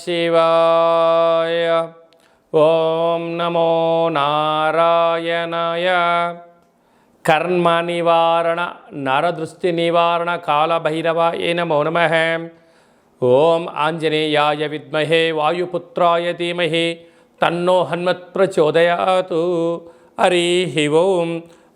శివాయ ఓం నమో నారాయణాయ కర్మ నివారణ నరదృష్టి నివారణ కాళభైరవ నమో నమ ఓం ఆంజనేయాయ విద్మహే వాయుపుత్రాయ ధీమహి తన్నో హన్మత్ ప్రచోదయాతు హరి ఓం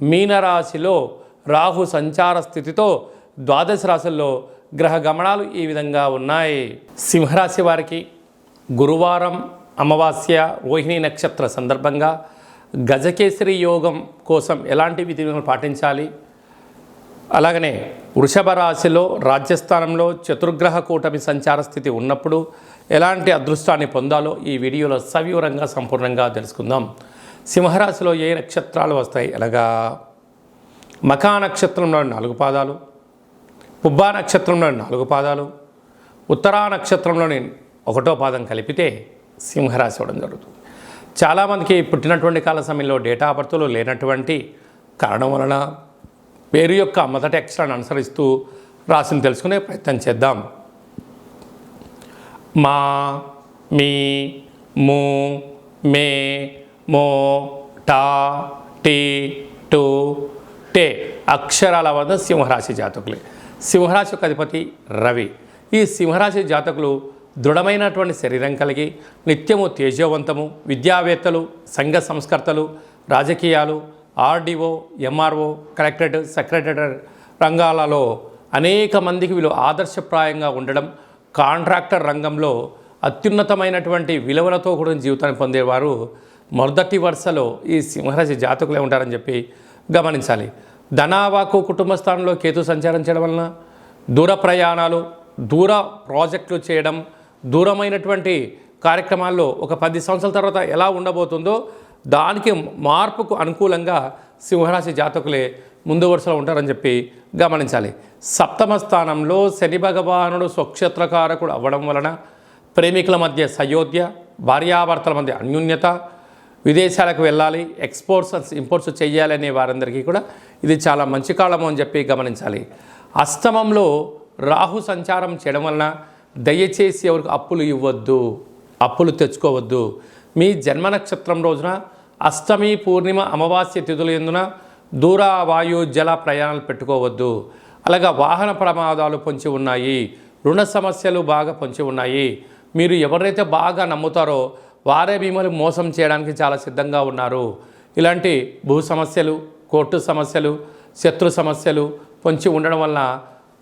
మీనరాశిలో రాహు సంచార స్థితితో ద్వాదశ రాశుల్లో గ్రహ గమనాలు ఈ విధంగా ఉన్నాయి. సింహరాశి వారికి గురువారం అమావాస్య రోహిణి నక్షత్ర సందర్భంగా గజకేసరి యోగం కోసం ఎలాంటి విధులను పాటించాలి? అలాగనే వృషభ రాశిలో రాజ్యస్థానంలో చతుర్గ్రహ కూటమి సంచార స్థితి ఉన్నప్పుడు ఎలాంటి అదృష్టాన్ని పొందాలో ఈ వీడియోలో సవివరంగా సంపూర్ణంగా తెలుసుకుందాం. సింహరాశిలో ఏ నక్షత్రాలు వస్తాయి? అనగా మఖా నక్షత్రంలో నాలుగు పాదాలు పుబ్బా నక్షత్రంలో నాలుగు పాదాలు ఉత్తరా నక్షత్రంలోని ఒకటో పాదం కలిపితే సింహరాశి అవ్వడం జరుగుతుంది. చాలామందికి పుట్టినటువంటి కాల సమయంలో డేటా బర్త్లు లేనటువంటి కారణం వలన పేరు యొక్క మొదటి అక్షరాన్ని అనుసరిస్తూ రాశిని తెలుసుకునే ప్రయత్నం చేద్దాం. మా మీ మూ మే మో టా టీ టు టే అక్షరాల వద్ద సింహరాశి జాతకులే. సింహరాశి యొక్క అధిపతి రవి. ఈ సింహరాశి జాతకులు దృఢమైనటువంటి శరీరం కలిగి నిత్యము తేజవంతము విద్యావేత్తలు సంఘ సంస్కర్తలు రాజకీయాలు ఆర్డీఓ ఎంఆర్ఓ కలెక్టరేట్ సెక్రటరీ రంగాలలో అనేక మందికి వీళ్ళు ఆదర్శప్రాయంగా ఉండడం కాంట్రాక్టర్ రంగంలో అత్యున్నతమైనటువంటి విలువలతో కూడిన జీవితాన్ని పొందేవారు మొదటి వరుసలో ఈ సింహరాశి జాతకులే ఉంటారని చెప్పి గమనించాలి. ధనావాకు కుటుంబ స్థానంలో కేతు సంచారం చేయడం వలన దూర ప్రయాణాలు దూర ప్రాజెక్టులు చేయడం దూరమైనటువంటి కార్యక్రమాల్లో ఒక పది సంవత్సరాల తర్వాత ఎలా ఉండబోతుందో దానికి మార్పుకు అనుకూలంగా సింహరాశి జాతకులే ముందు వరుసలో ఉంటారని చెప్పి గమనించాలి. సప్తమ స్థానంలో శని భగవానుడు స్వక్షేత్రకారకుడు అవ్వడం వలన ప్రేమికుల మధ్య సయోధ్య భార్యాభర్తల మధ్య అన్యూన్యత విదేశాలకు వెళ్ళాలి ఎక్స్పోర్ట్స్ ఇంపోర్ట్స్ చేయాలనే వారందరికీ కూడా ఇది చాలా మంచి కాలము అని చెప్పి గమనించాలి. అష్టమంలో రాహు సంచారం చేయడం వలన దయచేసి ఎవరికి అప్పులు ఇవ్వద్దు అప్పులు తెచ్చుకోవద్దు. మీ జన్మ నక్షత్రం రోజున అష్టమి పూర్ణిమ అమావాస్య తిథుల ఎందున దూర వాయు జల ప్రయాణాలు పెట్టుకోవద్దు. అలాగా వాహన ప్రమాదాలు పొంచి ఉన్నాయి రుణ సమస్యలు బాగా పొంచి ఉన్నాయి. మీరు ఎవరైతే బాగా నమ్ముతారో వారే భీములు మోసం చేయడానికి చాలా సిద్ధంగా ఉన్నారు. ఇలాంటి భూ సమస్యలు కోర్టు సమస్యలు శత్రు సమస్యలు పొంచి ఉండడం వలన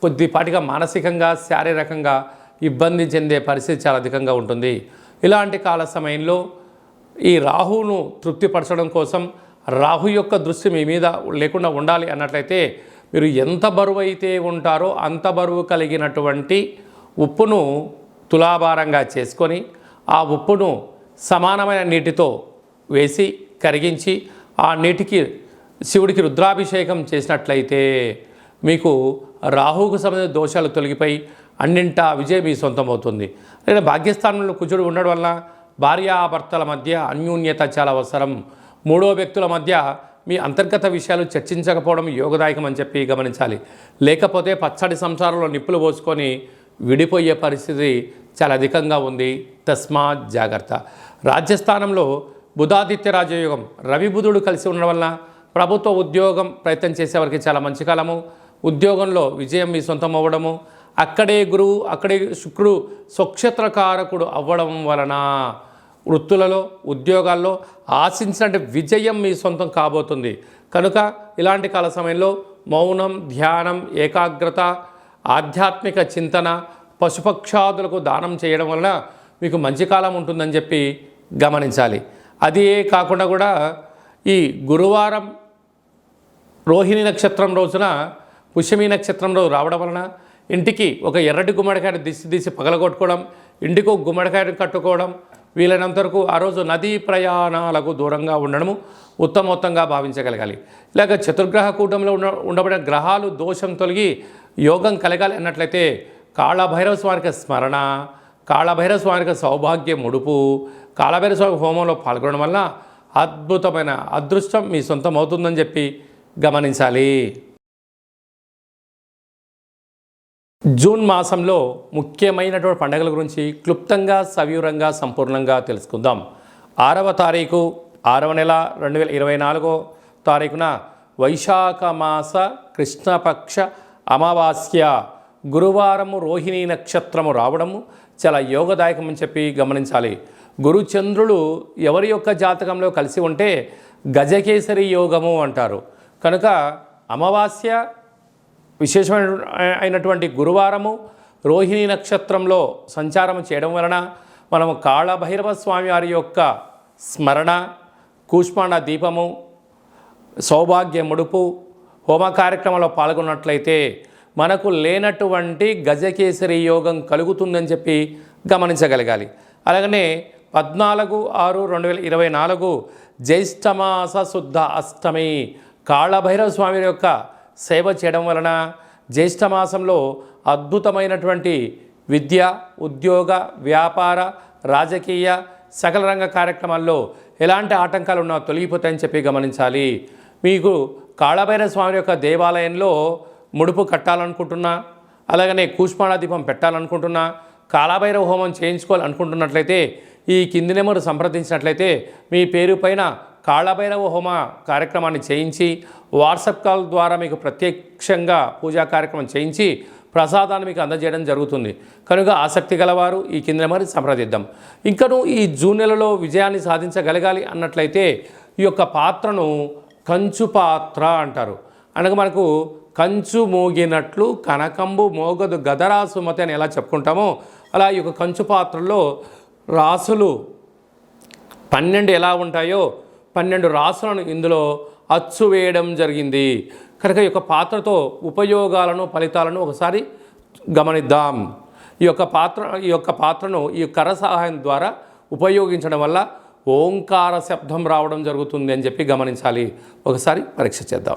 కొద్దిపాటిగా మానసికంగా శారీరకంగా ఇబ్బంది చెందే పరిస్థితి చాలా అధికంగా ఉంటుంది. ఇలాంటి కాల సమయంలో ఈ రాహువును తృప్తిపరచడం కోసం రాహు యొక్క దృష్టి మీ మీద లేకుండా ఉండాలి అన్నట్లయితే మీరు ఎంత బరువు అయితే ఉంటారో అంత బరువు కలిగినటువంటి ఉప్పును తులాభారంగా చేసుకొని ఆ ఉప్పును సమానమైన నీటితో వేసి కరిగించి ఆ నీటికి శివుడికి రుద్రాభిషేకం చేసినట్లయితే మీకు రాహువుకు సంబంధించిన దోషాలు తొలగిపోయి అన్నింటా విజయం మీ సొంతం అవుతుంది లేదా భాగ్యస్థానంలో కుజుడు ఉండడం వలన భార్యాభర్తల మధ్య అన్యోన్యత చాలా అవసరం. మూడో వ్యక్తుల మధ్య మీ అంతర్గత విషయాలు చర్చించకపోవడం యోగదాయకం అని చెప్పి గమనించాలి. లేకపోతే పచ్చడి సంసారంలో నిప్పులు పోసుకొని విడిపోయే పరిస్థితి చాలా అధికంగా ఉంది. తస్మా జాగ్రత్త. రాజ్యస్థానంలో బుధాదిత్య రాజయోగం రవి బుధుడు కలిసి ఉండడం వలన ప్రభుత్వ ఉద్యోగం ప్రయత్నం చేసేవారికి చాలా మంచి కాలము. ఉద్యోగంలో విజయం మీ సొంతం అవ్వడము. అక్కడే గురువు అక్కడే శుక్రుడు స్వక్షేత్రకారకుడు అవ్వడం వలన వృత్తులలో ఉద్యోగాల్లో ఆశించిన విజయం మీ సొంతం కాబోతుంది. కనుక ఇలాంటి కాల సమయంలో మౌనం ధ్యానం ఏకాగ్రత ఆధ్యాత్మిక చింతన పశుపక్షాదులకు దానం చేయడం వలన మీకు మంచి కాలం ఉంటుందని చెప్పి గమనించాలి. అదే కాకుండా కూడా ఈ గురువారం రోహిణి నక్షత్రం రోజున పుష్యమి నక్షత్రం రోజు రావడం వలన ఇంటికి ఒక ఎర్రటి గుమ్మడికాయను దిసి దిశ పగలగొట్టుకోవడం ఇంటికి ఒక గుమ్మడికాయను కట్టుకోవడం వీలైనంత వరకు ఆ రోజు నదీ ప్రయాణాలకు దూరంగా ఉండడము ఉత్తమోత్తంగా భావించగలగాలి. ఇలాగ చతుర్గ్రహ కూటంలో ఉన్న ఉండబడిన గ్రహాలు దోషం తొలగి యోగం కలగాలి అన్నట్లయితే కాళభైరవ స్వామికి స్మరణ కాళభైరవ స్వామికి సౌభాగ్య ముడుపు కాళభైరవ స్వామి హోమంలో పాల్గొనడం వల్ల అద్భుతమైన అదృష్టం మీ సొంతం అవుతుందని చెప్పి గమనించాలి. జూన్ మాసంలో ముఖ్యమైనటువంటి పండుగల గురించి క్లుప్తంగా సవివరంగా సంపూర్ణంగా తెలుసుకుందాం. ఆరవ తారీఖు ఆరవ నెల రెండు వేల ఇరవై నాలుగో తారీఖున వైశాఖ మాస కృష్ణపక్ష అమావాస్య. గురువారము రోహిణి నక్షత్రము రావడము చాలా యోగదాయకమని చెప్పి గమనించాలి. గురుచంద్రులు ఎవరి యొక్క జాతకంలో కలిసి ఉంటే గజకేసరి యోగము అంటారు. కనుక అమావాస్య విశేషమైన అయినటువంటి గురువారము రోహిణి నక్షత్రంలో సంచారం చేయడం వలన మనము కాళభైరవ స్వామి వారి యొక్క స్మరణ కూష్మాండ దీపము సౌభాగ్య ముడుపు హోమ కార్యక్రమంలో పాల్గొన్నట్లయితే మనకు లేనటువంటి గజకేసరి యోగం కలుగుతుందని చెప్పి గమనించగలగాలి. అలాగనే పద్నాలుగు ఆరు రెండు వేల ఇరవై నాలుగు జ్యేష్ఠమాస శుద్ధ అష్టమి కాళభైరవ స్వామి యొక్క సేవ చేయడం వలన జ్యేష్ఠమాసంలో అద్భుతమైనటువంటి విద్య ఉద్యోగ వ్యాపార రాజకీయ సకల రంగ కార్యక్రమాల్లో ఎలాంటి ఆటంకాలు ఉన్నా తొలగిపోతాయని చెప్పి గమనించాలి. మీకు కాళభైరవ స్వామి యొక్క దేవాలయంలో ముడుపు కట్టాలనుకుంటున్నా అలాగనే కూష్మాణ దీపం పెట్టాలనుకుంటున్నా కాలభైరవ హోమం చేయించుకోవాలనుకుంటున్నట్లయితే ఈ కింది నెంబరు సంప్రదించినట్లయితే మీ పేరు పైన కాళభైరవ హోమ కార్యక్రమాన్ని చేయించి వాట్సాప్ కాల్ ద్వారా మీకు ప్రత్యక్షంగా పూజా కార్యక్రమం చేయించి ప్రసాదాన్ని మీకు అందజేయడం జరుగుతుంది. కనుక ఆసక్తి గలవారు ఈ కింద మరి సంప్రదిద్దాం. ఇంకను ఈ జూన్ నెలలో విజయాన్ని సాధించగలగాలి అన్నట్లయితే ఈ యొక్క పాత్రను కంచు పాత్ర అంటారు. అనగా మనకు కంచు మోగినట్లు కనకంబు మోగదు గదరాసుమతి అని ఎలా చెప్పుకుంటామో అలా ఈ యొక్క కంచు పాత్రలో రాసులు పన్నెండు ఎలా ఉంటాయో పన్నెండు రాసులను ఇందులో అచ్చు వేయడం జరిగింది. కనుక ఈ యొక్క పాత్రతో ఉపయోగాలను ఫలితాలను ఒకసారి గమనిద్దాం. ఈ యొక్క పాత్ర ఈ యొక్క పాత్రను ఈ కర సహాయం ద్వారా ఉపయోగించడం వల్ల ఓంకార శబ్దం రావడం జరుగుతుంది అని చెప్పి గమనించాలి. ఒకసారి పరీక్ష చేద్దాం.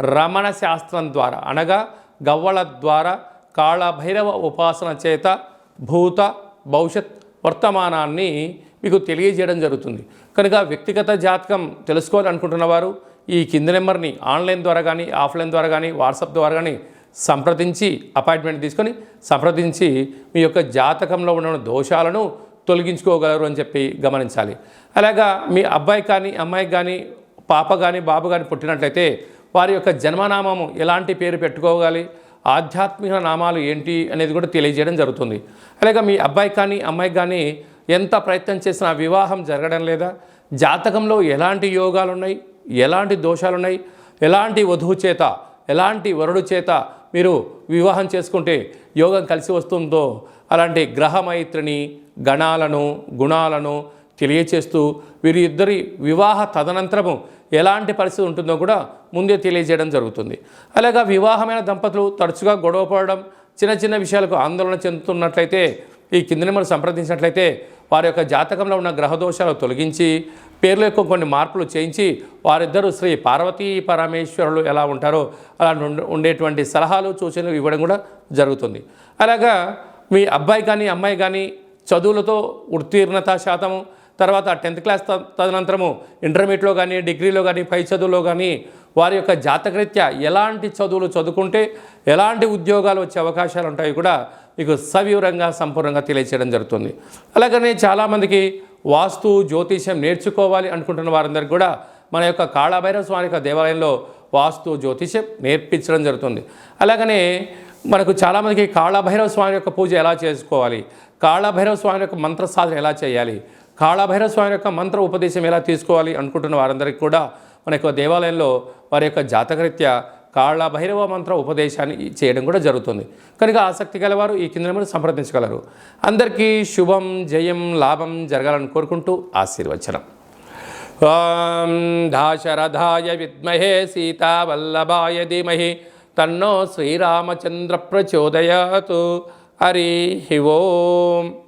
రమణ శాస్త్రం ద్వారా అనగా గవ్వల ద్వారా కాళభైరవ ఉపాసన చేత భూత భవిష్యత్ వర్తమానాన్ని మీకు తెలియజేయడం జరుగుతుంది. కనుక వ్యక్తిగత జాతకం తెలుసుకోవాలనుకుంటున్న వారు ఈ కింది నెంబర్ని ఆన్లైన్ ద్వారా కానీ ఆఫ్లైన్ ద్వారా కానీ వాట్సాప్ ద్వారా కానీ సంప్రదించి అపాయింట్మెంట్ తీసుకొని సంప్రదించి మీ యొక్క జాతకంలో ఉన్న దోషాలను తొలగించుకోగలరు అని చెప్పి గమనించాలి. అలాగా మీ అబ్బాయి కానీ అమ్మాయికి కానీ పాప కానీ బాబు కానీ పుట్టినట్లయితే వారి యొక్క జన్మనామము ఎలాంటి పేరు పెట్టుకోవాలి ఆధ్యాత్మిక నామాలు ఏంటి అనేది కూడా తెలియజేయడం జరుగుతుంది. అలాగే మీ అబ్బాయి కానీ అమ్మాయి కానీ ఎంత ప్రయత్నం చేసినా వివాహం జరగడం లేదా జాతకంలో ఎలాంటి యోగాలు ఉన్నాయి ఎలాంటి దోషాలు ఉన్నాయి ఎలాంటి వధువు చేత ఎలాంటి వరుడు చేత మీరు వివాహం చేసుకుంటే యోగం కలిసి వస్తుందో అలాంటి గ్రహమైత్రిని గణాలను గుణాలను తెలియచేస్తూ వీరిద్దరి వివాహ తదనంతరము ఎలాంటి పరిస్థితి ఉంటుందో కూడా ముందే తెలియజేయడం జరుగుతుంది. అలాగే వివాహమైన దంపతులు తరచుగా గొడవ పడడం చిన్న చిన్న విషయాలకు ఆందోళన చెందుతున్నట్లయితే ఈ కింద నెంబర్ సంప్రదించినట్లయితే వారి యొక్క జాతకంలో ఉన్న గ్రహదోషాలు తొలగించి పేర్ల యొక్క కొన్ని మార్పులు చేయించి వారిద్దరూ శ్రీ పార్వతీ పరమేశ్వరులు ఎలా ఉంటారో అలా ఉండేటువంటి సలహాలు సూచనలు ఇవ్వడం కూడా జరుగుతుంది. అలాగా మీ అబ్బాయి కానీ అమ్మాయి కానీ చదువులతో ఉత్తీర్ణత శాతము తర్వాత టెన్త్ క్లాస్ త- తదనంతరము ఇంటర్మీడియట్లో కానీ డిగ్రీలో కానీ పై చదువులో కానీ వారి యొక్క జాతకరీత్యా ఎలాంటి చదువులు చదువుకుంటే ఎలాంటి ఉద్యోగాలు వచ్చే అవకాశాలు ఉంటాయి కూడా మీకు సవివరంగా సంపూర్ణంగా తెలియచేయడం జరుగుతుంది. అలాగనే చాలామందికి వాస్తు జ్యోతిష్యం నేర్చుకోవాలి అనుకుంటున్న వారందరికీ కూడా మన యొక్క కాళభైరవ స్వామి యొక్క దేవాలయంలో వాస్తు జ్యోతిష్యం నేర్పించడం జరుగుతుంది. అలాగనే మనకు చాలామందికి కాళభైరవ స్వామి యొక్క పూజ ఎలా చేసుకోవాలి? కాళభైరవ స్వామి యొక్క మంత్ర సాధన ఎలా చేయాలి? కాళభైరవ స్వామి యొక్క మంత్ర ఉపదేశం ఎలా తీసుకోవాలి అనుకుంటున్న వారందరికీ కూడా మన యొక్క దేవాలయంలో వారి యొక్క జాతకరీత్యా కాళభైరవ మంత్ర ఉపదేశాన్ని చేయడం కూడా జరుగుతుంది. కనుక ఆసక్తి గలవారు ఈ కింద నెంబర్ సంప్రదించగలరు. అందరికీ శుభం జయం లాభం జరగాలని కోరుకుంటూ ఆశీర్వచనం. ఓం దాశరథాయ విద్మహే సీతావల్లభాయ ధీమహి తన్నో శ్రీరామచంద్ర ప్రచోదయాతు. హరి ఓం.